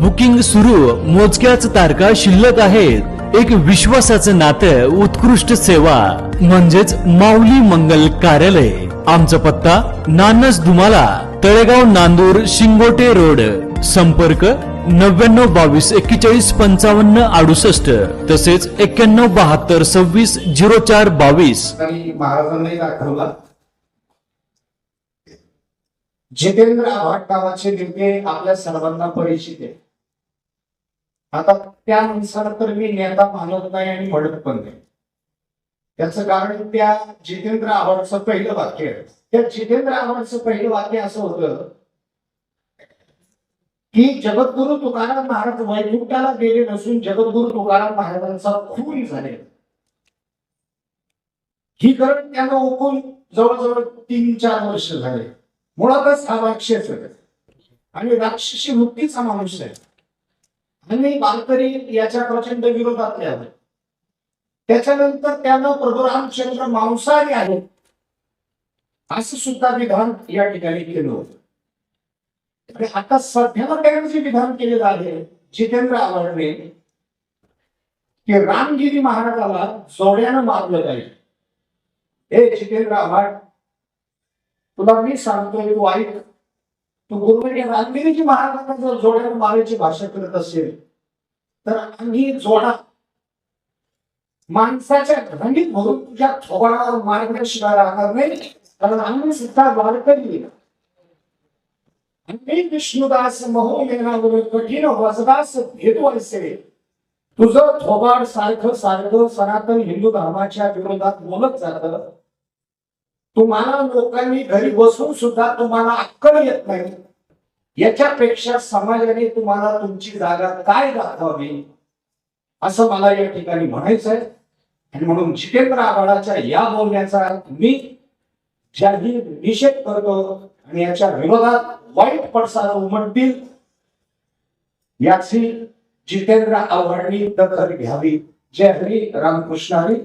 Booking सुरू मोजक्याच तारखा शिल्लक आहेत. एक विश्वासाचं नातं उत्कृष्ट सेवा. म्हणजेच माऊली मंगल कार्यालय. आमचा पत्ता नानस दुमाला तळेगाव नांदूर शिंगोटे रोड. संपर्क नव्याण्णव बावीस एक्केचाळीस पंचावन्न अडुसष्ट. तसेच एक्क्याण्णव बहात्तर सव्वीस झिरो चार बावीस. महाराजांनाही दाखवला जितेंद्र आव्हाड नावाचे नेते आपल्या सर्वांना परिचित आहे आता त्यानुसार तर मी नेता मानत नाही आणि म्हणत पण नाही. त्याचं कारण त्या जितेंद्र आव्हाडचं पहिलं वाक्य आहे. त्या जितेंद्र आव्हाडचं पहिलं वाक्य असं होतं की जगद्गुरु तुकाराम महाराज वैकुंठाला गेले नसून जगद्गुरु तुकाराम महाराजांचा खून झाले ही करण त्यांना ओकून जवळजवळ तीन चार वर्ष झाले. मुळातच हा राक्षस आणि राक्षसी वृत्तीचा माणूस आहे. आणि वारकरी याच्या प्रचंड विरोधातले आहेत त्याच्यानंतर त्यानं प्रभू रामचंद्र मांसाहारी आहेत. असं सुद्धा विधान या ठिकाणी केलं होतं. आणि आता सध्याला त्यांनी जे म्हणजे विधान केलेलं आहे? जितेंद्र आव्हाडने की रामगिरी महाराजाला जोड्यानं मारलं जाईल. हे जितेंद्र आव्हाड तुला मी सांगतोय वाईट ऐक महाराजांना जर जोड्या मारायची भाषा करत असेल तर आम्ही जोडा. माणसाच्या घंडीत भरून तुझ्या थोबाडावर मारण्याशिवाय राहणार नाही कारण आम्ही सुद्धा वारकरी आम्ही विष्णुदास महो मेनावर कठीण वजदास भेटू असे. तुझं थोबाड सारखं सारखं सनातन हिंदू धर्माच्या विरोधात बोलत जात. तुम्हाला लोकांनी घरी बसून सुद्धा तुम्हाला अक्कल येत नाही. याच्यापेक्षा समाजाने तुम्हाला तुमची जागा काय दाखवावी? असं मला या ठिकाणी म्हणायचं आहे आणि म्हणून जितेंद्र आव्हाडाच्या या बोलण्याचा मी जाहीर निषेध करतो आणि याच्या विरोधात वाईट पडसाद उमटतील याची जितेंद्र आव्हाडनी दखल घ्यावी. जय हरी रामकृष्ण हरी.